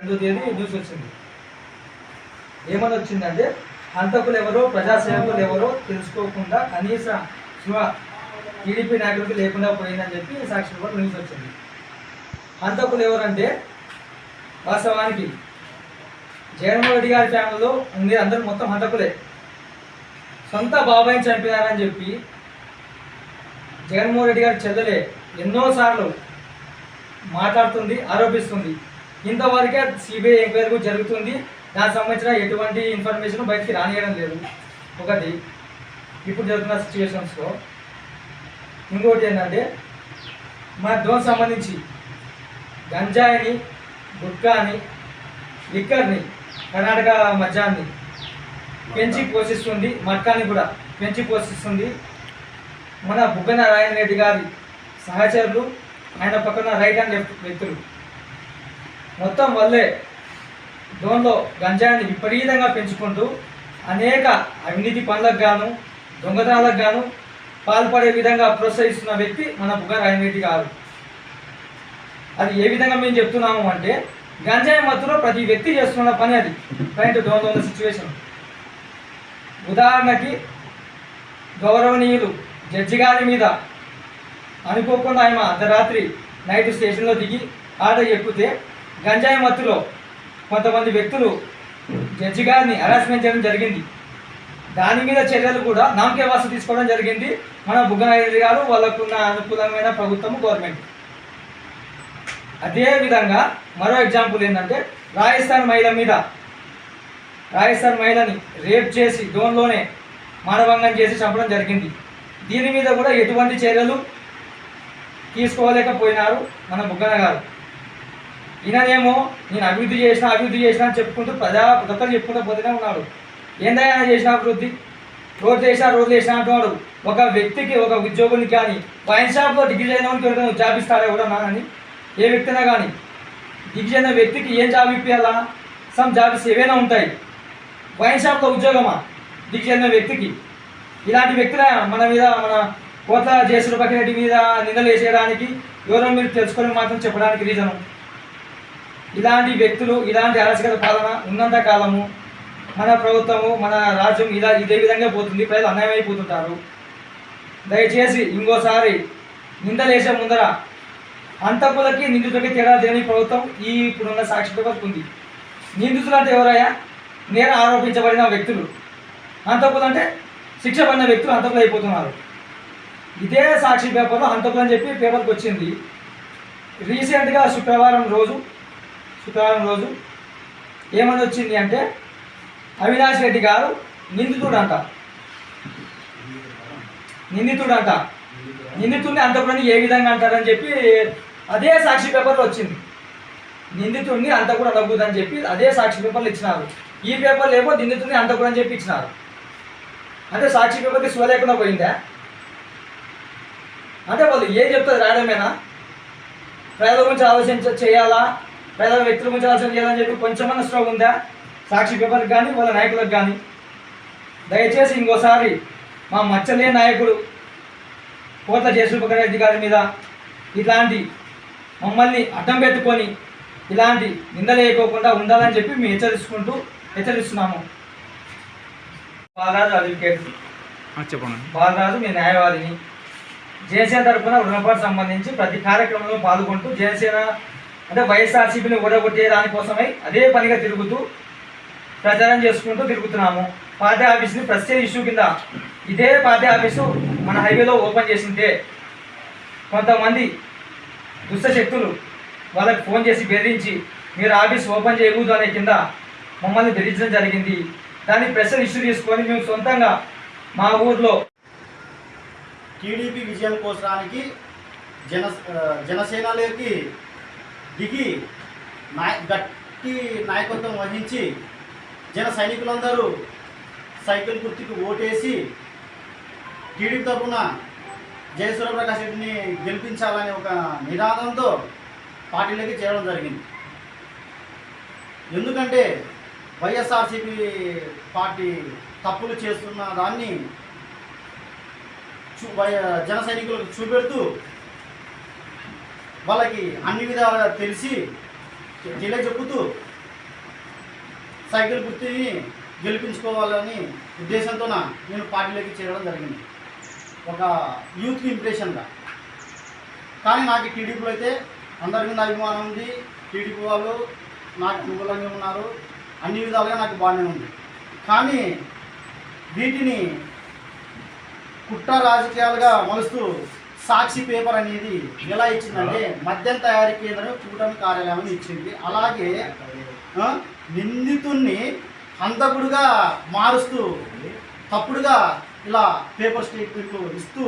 రెండో తేదీ న్యూస్ వచ్చింది. ఏమని వచ్చిందంటే హంతకులు ఎవరో ప్రజాసేవకులు ఎవరో తెలుసుకోకుండా కనీస శివ టీడీపీ నాయకులకి లేకుండా పోయిందని చెప్పి సాక్షి కూడా న్యూస్ వచ్చింది. హంతకులు ఎవరంటే వాస్తవానికి జగన్మోహన్ రెడ్డి గారి ఫ్యామిలీలో ఉంది అందరూ మొత్తం హంతకులే. సొంత బాబాయిని చంపినారని చెప్పి జగన్మోహన్ రెడ్డి గారి చెల్లెలే ఎన్నోసార్లు మాట్లాడుతుంది ఆరోపిస్తుంది. ఇంతవరకే సిబిఐ ఎంక్వైరీ కూడా జరుగుతుంది. దానికి సంబంధించిన ఎటువంటి ఇన్ఫర్మేషన్ బయటికి రానియడం లేదు. ఒకటి ఇప్పుడు జరుగుతున్న సిచ్యువేషన్స్లో ఇంకోటి ఏంటంటే మన డ్రోన్ సంబంధించి గంజాయిని గుట్కాని లిక్కర్ని కర్ణాటక మద్యాన్ని పెంచి పోషిస్తుంది మట్కాని కూడా పెంచి పోషిస్తుంది. మన బుగ్గన రాయన్ రెడ్డి గారి సహచరులు ఆయన పక్కన రైట్ అండ్ లెఫ్ట్ వ్యక్తులు. మొత్తం వల్లే డోన్లో గంజాయిని విపరీతంగా పెంచుకుంటూ అనేక అవినీతి పనులకు గాను దొంగతనాలకు గాను పాల్పడే విధంగా ప్రోత్సహిస్తున్న వ్యక్తి మన బుగారు అవినీతి గారు. అది ఏ విధంగా మేము చెప్తున్నాము అంటే గంజాయి మత్తులో ప్రతి వ్యక్తి చేస్తున్న పని అది. కరెంట్ డోన్లో ఉన్న సిచ్యువేషన్ ఉదాహరణకి గౌరవనీయులు జడ్జి గారి మీద అనుకోకుండా ఆయన అర్ధరాత్రి నైట్ స్టేషన్లో దిగి ఆటో ఎక్కితే గంజాయి మత్తులో కొంతమంది వ్యక్తులు జడ్జి గారిని హరాస్మెంట్ చేయడం జరిగింది. దాని మీద చర్యలు కూడా నామకే వాసు తీసుకోవడం జరిగింది. మన బుగ్గనాయుడు గారు వాళ్ళకున్న అనుకూలమైన ప్రభుత్వం గవర్నమెంట్. అదేవిధంగా మరో ఎగ్జాంపుల్ ఏంటంటే రాజస్థాన్ మహిళ మీద రాజస్థాన్ మహిళని రేప్ చేసి డోన్లోనే మానభంగం చేసి చంపడం జరిగింది. దీని మీద కూడా ఎటువంటి చర్యలు తీసుకోలేకపోయినారు మన బుగ్గన గారు. ఈయననేమో నేను అభివృద్ధి చేసిన అభివృద్ధి చేసిన అని చెప్పుకుంటూ ప్రజా ప్రతి చెప్పుకుంటూ పోతూనే ఉన్నాడు. ఏందయ్యా చేసిన అభివృద్ధి? రోడ్ వేసినా రోడ్ చేసిన అంటున్నాడు. ఒక వ్యక్తికి ఒక ఉద్యోగునికి కానీ వైన్ షాప్లో డిగ్రీ చేయడం జాబ్ ఇస్తారా కూడా కానీ? ఏ వ్యక్తినా కానీ? డిగ్రీ అయిన వ్యక్తికి ఏం జాబ్ ఇప్పించాలా సమ్ జాబ్స్ ఏవైనా ఉంటాయి. వైన్ షాప్లో ఉద్యోగమా? డిగ్రీ అయిన వ్యక్తికి. ఇలాంటి వ్యక్తుల మన మీద మన కోత జేసుడు బకిరెడ్డి మీద నిందలు వేసేయడానికి ఎవరో మీరు తెలుసుకొని మాత్రం చెప్పడానికి రీజను ఇలాంటి వ్యక్తులు ఇలాంటి అరాచకత పాలన ఉన్నంత కాలము మన ప్రభుత్వము మన రాజ్యం ఇలా ఇదే విధంగా పోతుంది ప్రజలు అన్యాయమైపోతుంటారు. అయిపోతుంటారు దయచేసి ఇంకోసారి నిందలేసే ముందర అంతకులకి నిందితులకి తేడా లేని ప్రభుత్వం ఈ ఇప్పుడున్న సాక్షి పేపర్కి ఉంది. నిందితులు అంటే ఎవరయ్యా? నేర ఆరోపించబడిన వ్యక్తులు. అంతకులు అంటే శిక్ష పడిన వ్యక్తులు అంతకులు అయిపోతున్నారు. ఇదే సాక్షి పేపర్లో అంతకులు అని చెప్పి పేపర్కి వచ్చింది. రీసెంట్గా శుక్రవారం రోజు శుక్రవారం రోజు ఏమని వచ్చింది అంటే అవినాష్ రెడ్డి గారు నిందితుడంట. నిందితుడంట. నిందితుడిని అంతకుడిని ఏ విధంగా అంటారని చెప్పి అదే సాక్షి పేపర్లో వచ్చింది. నిందితుడిని అంతకుడు అనకూడదని చెప్పి అదే సాక్షి పేపర్లు ఇచ్చినారు. ఈ పేపర్లు ఏమో నిందితుడిని అంతకుడు అని చెప్పి ఇచ్చినారు. అంటే సాక్షి పేపర్కి శివ లేకుండా పోయిందా? అంటే వాళ్ళు ఏం చెప్తారు రాయడమేనా? ప్రజల గురించి ఆలోచించ చేయాలా? ప్రజల వ్యక్తుల గురించి ఆలోచన చేయాలని చెప్పి కొంచెమన్నా స్ట్రోక్ ఉందా? సాక్షి పేపర్కి కానీ వాళ్ళ నాయకులకు కానీ. దయచేసి ఇంకోసారి మా మచ్చలే నాయకుడు కోట్ల జయసూపకర్ రెడ్డి గారి మీద ఇట్లాంటి మమ్మల్ని అడ్డం పెట్టుకొని ఇలాంటి నిందలేయకోకుండా ఉండాలని చెప్పి మేము హెచ్చరిస్తుకుంటూ హెచ్చరిస్తున్నాము. బాలరాజు అడ్వకేట్ చెప్పండి. బాలరాజు మీ న్యాయవాదిని. జనసేన తరఫున రుణపాటు సంబంధించి ప్రతి కార్యక్రమంలో పాల్గొంటూ జనసేన అంటే వైఎస్ఆర్సీపీని ఓడగొట్టే దానికోసమై అదే పనిగా తిరుగుతూ ప్రచారం చేసుకుంటూ తిరుగుతున్నాము. పార్టీ ఆఫీస్ని ప్రత్యేక ఇష్యూ కింద ఇదే పార్టీ ఆఫీసు మన హైవేలో ఓపెన్ చేసింటే కొంతమంది దుష్ట శక్తులు వాళ్ళకి ఫోన్ చేసి బెదిరించి మీరు ఆఫీస్ ఓపెన్ చేయకూడదు అనే కింద మమ్మల్ని బెదిరించడం జరిగింది. దాన్ని ప్రెషర్ ఇష్యూ తీసుకొని మేము సొంతంగా మా ఊర్లో టీడీపీ విజయం కోసడానికి జన జనసేనలోకి దిగి నాయ గట్టి నాయకత్వం వహించి జన సైనికులందరూ సైకిల్ గుర్తుకి ఓటేసి టీడీపీ తరఫున జయసూర్య ప్రకాష్ రెడ్డిని గెలిపించాలనే ఒక నినాదంతో పార్టీలోకి చేరడం జరిగింది. ఎందుకంటే వైఎస్ఆర్సీపీ పార్టీ తప్పులు చేస్తున్న దాన్ని చూ వై- జన సైనికులకు చూపెడుతూ వాళ్ళకి అన్ని విధాలుగా తెలిసి తెలియజెప్పుతూ సైకిల్ గుర్తిని గెలిపించుకోవాలని ఉద్దేశంతో నేను పార్టీలోకి చేరడం జరిగింది. ఒక యూత్ ఇంప్రెషన్గా. కానీ నాకు టీడీపీలో అయితే అందరి మీద అభిమానం ఉంది. టీడీపీ వాళ్ళు నాకు అనుకూలంగా ఉన్నారు. అన్ని విధాలుగా నాకు బాగానే ఉంది. కానీ వీటిని కుట్ర రాజకీయాలుగా మలుస్తూ సాక్షి పేపర్ అనేది ఎలా ఇచ్చిందంటే మద్యం తయారీ కేంద్రం కూటమి కార్యాలయం ఇచ్చింది. అలాగే నిందితుణ్ణి హంతకుడుగా మారుస్తూ తప్పుడుగా ఇలా పేపర్ స్టేట్మెంట్లు ఇస్తూ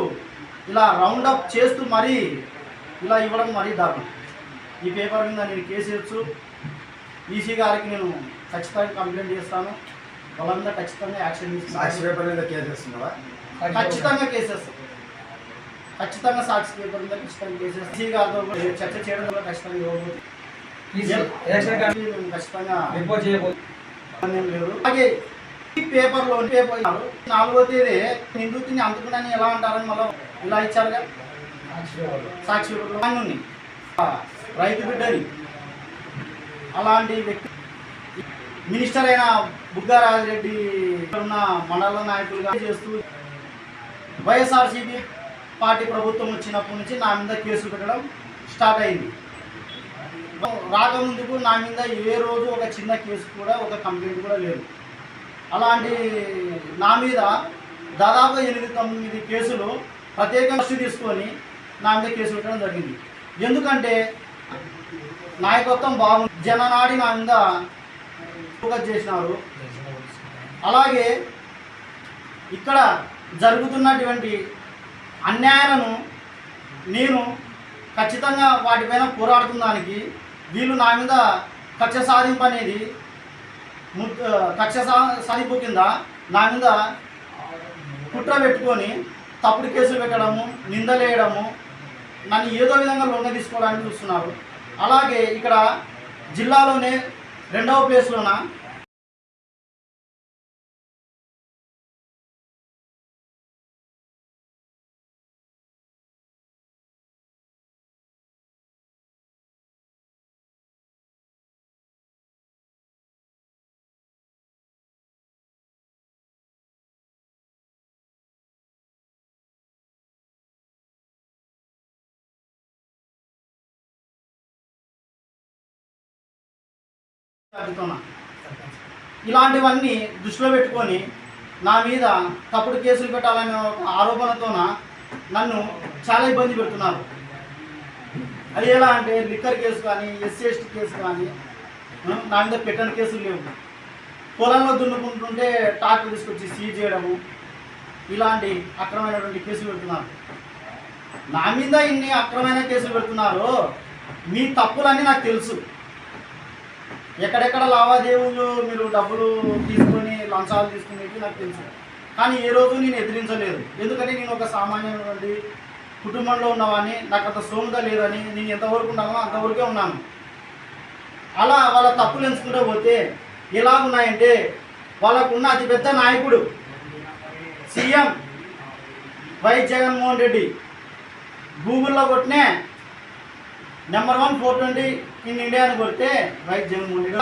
ఇలా రౌండ్ అప్ చేస్తూ మరీ ఇలా ఇవ్వడం మరీ దారుణం. ఈ పేపర్ మీద నేను కేసు వేయచ్చు. ఈసీ గారికి నేను ఖచ్చితంగా కంప్లైంట్ చేస్తాను. వాళ్ళ మీద ఖచ్చితంగా యాక్షన్ మీద కేసు వేస్తున్నావా? ఖచ్చితంగా సాక్షి పేపర్ మీద ఖచ్చితంగా ఈసీ గారితో చర్చ చేయడం వల్ల ఖచ్చితంగా ఇవ్వబోతుంది. ఖచ్చితంగా రిపోర్ట్ చేయబోతుంది లేదు. అలాగే ఈ పేపర్లో పేపర్ నాలుగో తేదీ నిందితుని అంతకునని ఎలా అంటారని మళ్ళీ ఇలా ఇచ్చారుగా? సాక్షి ఉంది రైతు బిడ్డని అలాంటి వ్యక్తి మినిస్టర్ అయిన బుగ్గారాజిరెడ్డి ఉన్న మండల నాయకులుగా చేస్తూ వైఎస్ఆర్సీపీ పార్టీ ప్రభుత్వం వచ్చినప్పటి నుంచి నా మీద కేసులు పెట్టడం స్టార్ట్ అయింది. రాకముందుకు నా మీద ఏ రోజు ఒక చిన్న కేసు కూడా ఒక కంప్లైంట్ కూడా లేదు. అలాంటి నా మీద దాదాపు ఎనిమిది తొమ్మిది కేసులు ప్రత్యేకంగా తీసుకొని నా మీద కేసు పెట్టడం జరిగింది. ఎందుకంటే నాయకత్వం బాగుంది. జననాడి నా మీద ఫోకస్ చేసినారు. అలాగే ఇక్కడ జరుగుతున్నటువంటి అన్యాయాలను నేను ఖచ్చితంగా వాటిపైన పోరాడుతున్నానికి వీళ్ళు నా మీద కక్ష సాధింపు అనేది ము- కక్ష సా- సాధింపు కింద నా మీద కుట్ర పెట్టుకొని తప్పుడు కేసులు పెట్టడము నిందలేయడము నన్ను ఏదో విధంగా లొంగ తీసుకోవడానికి చూస్తున్నారు. అలాగే ఇక్కడ జిల్లాలోనే రెండవ ప్లేస్లోన అడుగుతున్నా ఇలాంటివన్నీ దృష్టిలో పెట్టుకొని నా మీద తప్పుడు కేసులు పెట్టాలనే ఒక ఆరోపణతోన నన్ను చాలా ఇబ్బంది పెడుతున్నారు. అది ఎలా అంటే లిక్కర్ కేసు కానీ ఎస్సీ ఎస్టీ కేసు కానీ నా మీద పెట్టని కేసులు లేవు. పొలంలో దున్నుకుంటుంటే ట్రాక్టర్ తీసుకొచ్చి సీజ్ చేయడము ఇలాంటి అక్రమైనటువంటి కేసులు పెడుతున్నారు. నా మీద ఇన్ని అక్రమైన కేసులు పెడుతున్నారు మీ తప్పులన్నీ నాకు తెలుసు. ఎక్కడెక్కడ లావాదేవీలు మీరు డబ్బులు తీసుకొని లంచాలు తీసుకునేవి నాకు తెలుసు. కానీ ఏ రోజు నేను ఎదిరించలేదు. ఎందుకంటే నేను ఒక సామాన్యమైనటువంటి కుటుంబంలో ఉన్నవాడిని నాకు అంత సోమత లేదని నేను ఎంతవరకు ఉన్నానో అంతవరకే ఉన్నాను. అలా వాళ్ళ తప్పులు ఎంచుకుంటూ పోతే ఎలా ఉన్నాయంటే వాళ్ళకున్న అతిపెద్ద నాయకుడు సీఎం వైఎస్ జగన్మోహన్ రెడ్డి. గూగుల్లో కొట్టినే number one four twenty in India అని కొడితే రైట్ జగన్మోహన్ రెడ్డి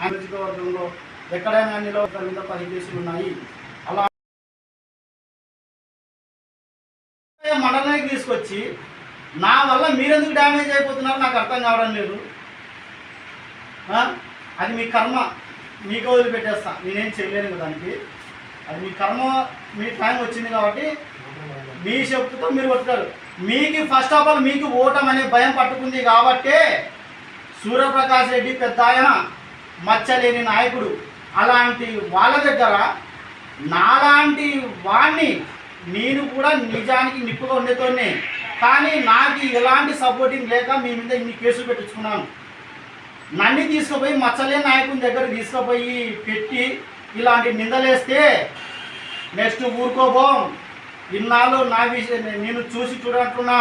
నియోజకవర్గంలో ఎక్కడైనా నిలవ మీద పది కేసులు ఉన్నాయి. అలా మండలానికి తీసుకొచ్చి నా వల్ల మీరెందుకు డ్యామేజ్ అయిపోతున్నారో నాకు అర్థం కావడం లేదు. అది మీ కర్మ. మీకు వదిలిపెట్టేస్తా. నేనేం చేయలేను కదా దానికి. అది మీ కర్మ మీ టైం వచ్చింది కాబట్టి మీ శక్తితో మీరు కొట్టుతారు మీకు ఫస్ట్ ఆఫ్ ఆల్ మీకు ఓటం అనే భయం పట్టుకుంది కాబట్టే సూర్యప్రకాష్ రెడ్డి పెద్ద ఆయన మచ్చలేని నాయకుడు. అలాంటి వాళ్ళ దగ్గర నాలాంటి వాణ్ణి నేను కూడా నిజానికి నిప్పుగా ఉండేతోనే. కానీ నాకు ఎలాంటి సపోర్టింగ్ లేక మీ మీద ఇన్ని కేసులు పెట్టించుకున్నాను. నన్ను తీసుకుపోయి మచ్చలేని నాయకుని దగ్గర తీసుకుపోయి పెట్టి ఇలాంటి నిందలేస్తే నెక్స్ట్ ఊరుకోబోం. ఇన్నాళ్ళు నా విషయం నేను చూసి చూడట్టున్నా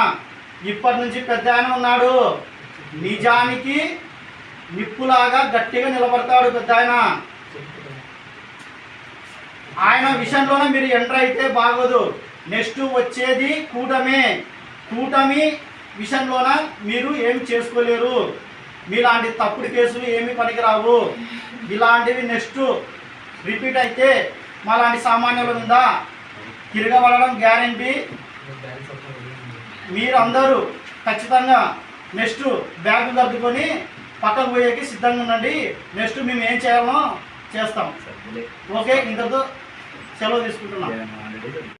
ఇప్పటి నుంచి పెద్ద ఆయన ఉన్నాడు. నిజానికి నిప్పులాగా గట్టిగా నిలబడతాడు పెద్ద ఆయన. ఆయన విషయంలోనే మీరు ఎంటర్ అయితే బాగోదు. నెక్స్ట్ వచ్చేది కూటమే. కూటమి విషయంలోన మీరు ఏమి చేసుకోలేరు. మీలాంటి తప్పుడు కేసులు ఏమి పనికిరావు. ఇలాంటివి నెక్స్ట్ రిపీట్ అయితే మా లాంటి సామాన్యుల మీద తిరగబడడం గ్యారంటీ. మీరందరూ ఖచ్చితంగా నెక్స్ట్ బ్యాగులు సర్దుకొని పక్కకు పోయేకి సిద్ధంగా ఉండండి. నెక్స్ట్ మేము ఏం చేయాలో చేస్తాం. ఓకే ఇంతతో సెలవు తీసుకుంటున్నాం.